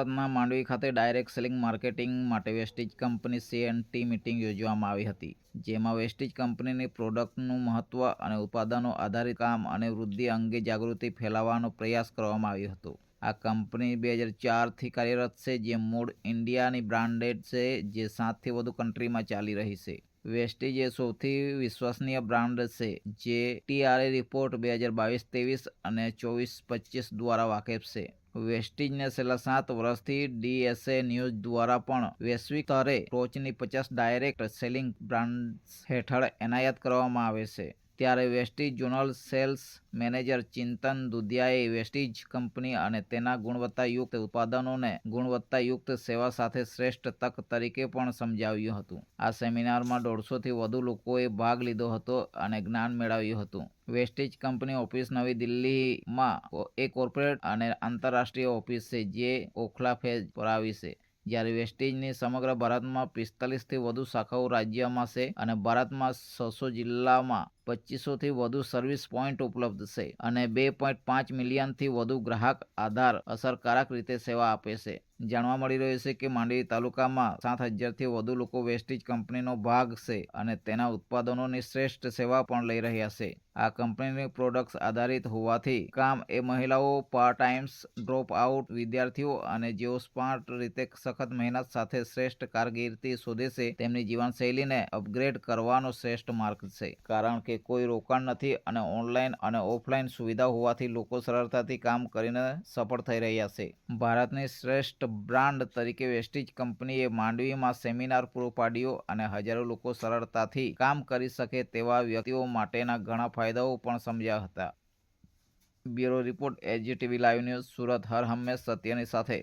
સુરતના માંડવી ખાતે direct selling marketing માટે વેસ્ટીજ કંપની સીએનટી મીટિંગ યોજવામાં આવી હતી, જેમાં વેસ્ટીજ કંપનીની પ્રોડક્ટનું મહત્વ અને ઉત્પાદનો આધારિત કામ અને વૃદ્ધિ અંગે જાગૃતિ ફેલાવવાનો પ્રયાસ કરવામાં આવ્યો હતો. આ કંપની બે હજાર ચારથી કાર્યરત છે, જે મૂળ ઇન્ડિયાની બ્રાન્ડેડ છે, જે સાતથી વધુ કન્ટ્રીમાં ચાલી રહી છે. વેસ્ટીજ એ સૌથી વિશ્વસનીય બ્રાન્ડ છે, જે ટીઆરએ રિપોર્ટ બે હજાર બાવીસ ત્રેવીસ અને ચોવીસ પચીસ દ્વારા વાકેફ છે. વેસ્ટીજને છેલ્લા સાત વર્ષથી ડીએસએ ન્યૂઝ દ્વારા પણ વૈશ્વિક સ્તરે ટોચની પચાસ ડાયરેક્ટ સેલિંગ બ્રાન્ડ્સ હેઠળ એનાયત કરવામાં આવે છે. ત્યારે Vestige zonal sales manager Chintan દુધિયાએ Vestige company અને તેના ગુણવત્તાયુક્ત ઉત્પાદનોને ગુણવત્તાયુક્ત સેવા સાથે શ્રેષ્ઠ તક તરીકે પણ સમજાવ્યું હતું. આ સેમિનારમાં દોઢસોથી વધુ લોકોએ ભાગ લીધો હતો અને જ્ઞાન મેળવ્યું હતું. વેસ્ટિજ કંપની ઓફિસ નવી દિલ્હીમાં એ કોર્પોરેટ અને આંતરરાષ્ટ્રીય ઓફિસ છે જે ઓખલા ફેજ પર આવી છે. જ્યારે વેસ્ટિજની સમગ્ર ભારતમાં પિસ્તાલીસથી વધુ શાખાઓ રાજ્યમાં છે અને ભારતમાં છસો જિલ્લામાં પચીસોથી વધુ સર્વિસ પોઈન્ટ ઉપલબ્ધ છે અને બે પોઈન્ટ પાંચ મિલિયનથી વધુ ગ્રાહક આધાર અસરકારક રીતે સેવા આપે છે. જાણવા મળી રહ્યું છે કે માંડવી તાલુકામાં સાત હજારથી વધુ લોકો વેસ્ટીજ કંપનીનો ભાગ છે અને તેના ઉત્પાદનોની શ્રેષ્ઠ સેવા પણ લઈ રહ્યા છે. આ કંપનીની પ્રોડક્ટ્સ આધારિત હોવાથી કામ એ મહિલાઓ પાર્ટ ટાઈમ્સ, ડ્રોપ આઉટ, વિદ્યાર્થીઓ અને જેઓ સ્માર્ટ રીતે સખત મહેનત સાથે શ્રેષ્ઠ કારકિર્દી શોધે છે, તેમની જીવનશૈલીને અપગ્રેડ કરવાનો શ્રેષ્ઠ માર્ગ છે. કારણ કે કોઈ રોકાણ નથી અને ઓનલાઈન અને ઓફલાઈન સુવિધા હોવાથી લોકો સરળતાથી કામ કરીને સફળ થઈ રહ્યા છે. ભારતની શ્રેષ્ઠ બ્રાન્ડ તરીકે વેસ્ટિજ કંપનીએ માંડવીમાં સેમિનાર પૂરો પાડ્યો અને હજારો લોકો સરળતાથી કામ કરી શકે તેવા વ્યક્તિઓ માટેના ઘણા ફાયદાઓ પણ સમજ્યા હતા. Bureau report AGTV live news Surat, હર હંમેશ સત્યની સાથે.